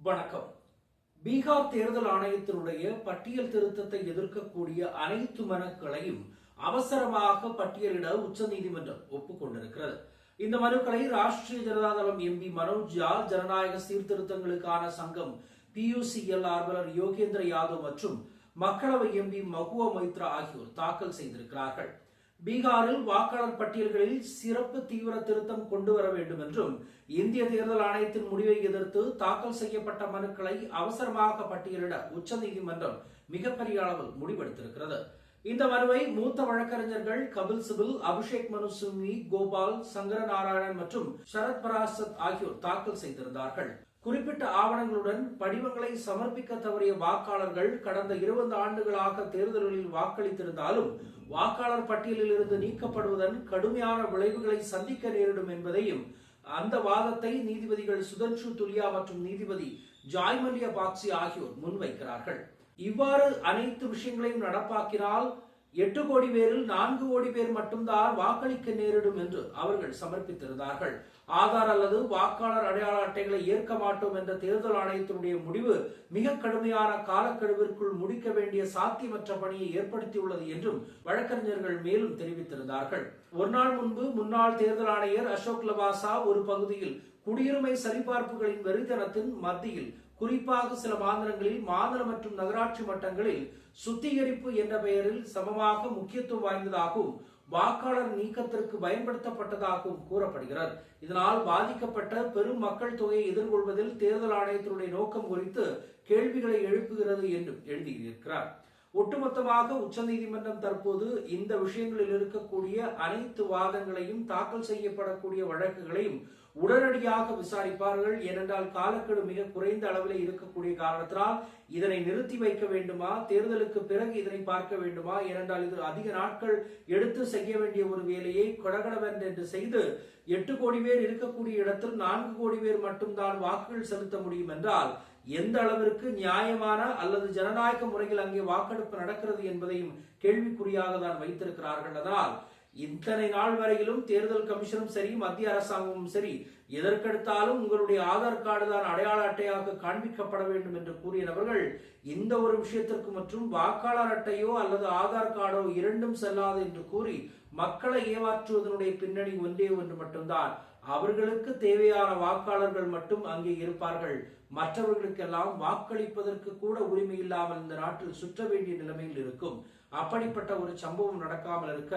வணக்கம். பீகார் தேர்தல் ஆணையத்தினுடைய பட்டியல் திருத்தத்தை எதிர்க்கக்கூடிய அனைத்து மனுக்களையும் அவசரமாக பட்டியலிட உச்சநீதிமன்றம் ஒப்புக்கொண்டிருக்கிறது. இந்த மனுக்களை ராஷ்டிரிய ஜனதாதளம் எம்பி மனோஜ் ஜா ஜனநாயக சீர்திருத்தங்களுக்கான சங்கம் பியூசிஎல் ஆர்வலர் யோகேந்திர யாதவ் மற்றும் மக்களவை எம்பி மகுவா மைத்ரா ஆகியோர் தாக்கல் செய்திருக்கிறார்கள். பீகாரில் வாக்காளர் பட்டியல்களில் சிறப்பு தீவிர திருத்தம் கொண்டு வர வேண்டும் என்றும் இந்திய தேர்தல் ஆணையத்தின் முடிவை எதிர்த்து தாக்கல் செய்யப்பட்ட மனுக்களை அவசரமாக பட்டியலிட உச்சநீதிமன்றம் மிகப்பெரிய அளவில் முடிவெடுத்திருக்கிறது. இந்த மனுவை மூத்த வழக்கறிஞர்கள் கபில் சிபில் அபிஷேக் மனு சிங்வி கோபால் சங்கர நாராயணன் மற்றும் சரத் பராசத் ஆகியோர் தாக்கல் செய்திருந்தார்கள். குறிப்பிட்ட ஆவணங்களுடன் படிவங்களை சமர்ப்பிக்க தவறிய வாக்காளர்கள் கடந்த இருபது ஆண்டுகளாக தேர்தல்களில் வாக்களித்திருந்தாலும் வாக்காளர் பட்டியலில் இருந்து நீக்கப்படுவதன் கடுமையான விளைவுகளை சந்திக்க நேரிடும் என்பதையும் அந்த வாதத்தை நீதிபதிகள் சுதன்ஷு துலியா மற்றும் நீதிபதி ஜாய்மல்யா பாக்சி ஆகியோர் முன்வைக்கிறார்கள். இவ்வாறு அனைத்து விஷயங்களையும் நடப்பாக்கினால் எட்டு கோடி பேரில் நான்கு கோடி பேர் மட்டும்தான் வாக்களிக்க நேரிடும் என்று அவர்கள் சமர்ப்பித்திருந்தார்கள். ஆதார் அல்லது வாக்காளர் அடையாள அட்டைகளை ஏற்க மாட்டோம் என்ற தேர்தல் ஆணையத்தினுடைய முடிவு மிக கடுமையான காலக்கெடுவிற்குள் முடிக்க வேண்டிய சாத்தியமற்ற பணியை ஏற்படுத்தியுள்ளது என்றும் வழக்கறிஞர்கள் மேலும் தெரிவித்திருந்தார்கள். ஒரு நாள் முன்பு முன்னாள் தேர்தல் ஆணையர் அசோக் லவாசா ஒரு பகுதியில் குடியுரிமை சரிபார்ப்புகளின் வெறித்தனத்தின் மத்தியில் குறிப்பாக சில மாநிலங்களில் மாநில மற்றும் நகராட்சி மட்டங்களில் சுத்திகரிப்பு என்ற பெயரில் சமமாக முக்கியத்துவம் வாய்ந்ததாகவும் வாக்காளர் நீக்கத்திற்கு பயன்படுத்தப்பட்டதாகவும் கூறப்படுகிறார் இதனால் பாதிக்கப்பட்ட பெரும் மக்கள் தொகையை எதிர்கொள்வதில் தேர்தல் ஆணையத்தினுடைய நோக்கம் குறித்து கேள்விகளை எழுப்புகிறது என்றும் எழுதியிருக்கிறார். ஒட்டுமொத்தமாக உச்சநீதிமன்றம் தற்போது இந்த விஷயங்களில் இருக்கக்கூடிய அனைத்து வாதங்களையும் தாக்கல் செய்யப்படக்கூடிய வழக்குகளையும் உடனடியாக விசாரிப்பார்கள். ஏனென்றால் காலக்கெடு மிக குறைந்த அளவில் இருக்கக்கூடிய காரணத்தினால் இதனை நிறுத்தி வைக்க வேண்டுமா? தேர்தலுக்கு பிறகு இதனை பார்க்க வேண்டுமா? ஏனென்றால் இது அதிக நாட்கள் எடுத்து செய்ய வேண்டிய ஒரு வேலையை கடகடவென்று என்று செய்து எட்டு கோடி பேர் இருக்கக்கூடிய இடத்தில் நான்கு கோடி பேர் மட்டும்தான் வாக்குகள் செலுத்த முடியும் என்றால் எந்த அளவிற்கு நியாயமான அல்லது ஜனநாயக முறையில் அங்கே வாக்கெடுப்பு நடக்கிறது என்பதையும் கேள்விக்குறியாக தான் வைத்திருக்கிறார்கள். அதனால் இத்தனை நாள் வரையிலும் தேர்தல் கமிஷனும் சரி மத்திய அரசாங்கமும் சரி எதற்கெடுத்தாலும் உங்களுடைய ஆதார் கார்டு தான் அடையாள அட்டையாக காண்பிக்கப்பட வேண்டும் என்று கூறிய நபர்கள் இந்த ஒரு விஷயத்திற்கு மற்றும் வாக்காளர் அட்டையோ அல்லது ஆதார் கார்டோ இரண்டும் செல்லாது என்று கூறி மக்களை ஏமாற்றுவதனுடைய பின்னணி ஒன்றே ஒன்று மட்டும்தான். அவர்களுக்கு தேவையான வாக்காளர்கள் மட்டும் அங்கே இருப்பார்கள். மற்றவர்களுக்கெல்லாம் வாக்களிப்பதற்கு கூட உரிமை இல்லாமல் இந்த நாட்டில் சுற்ற வேண்டிய நிலைமையில் இருக்கும். அப்படிப்பட்ட ஒரு சம்பவம் நடக்காமல் இருக்க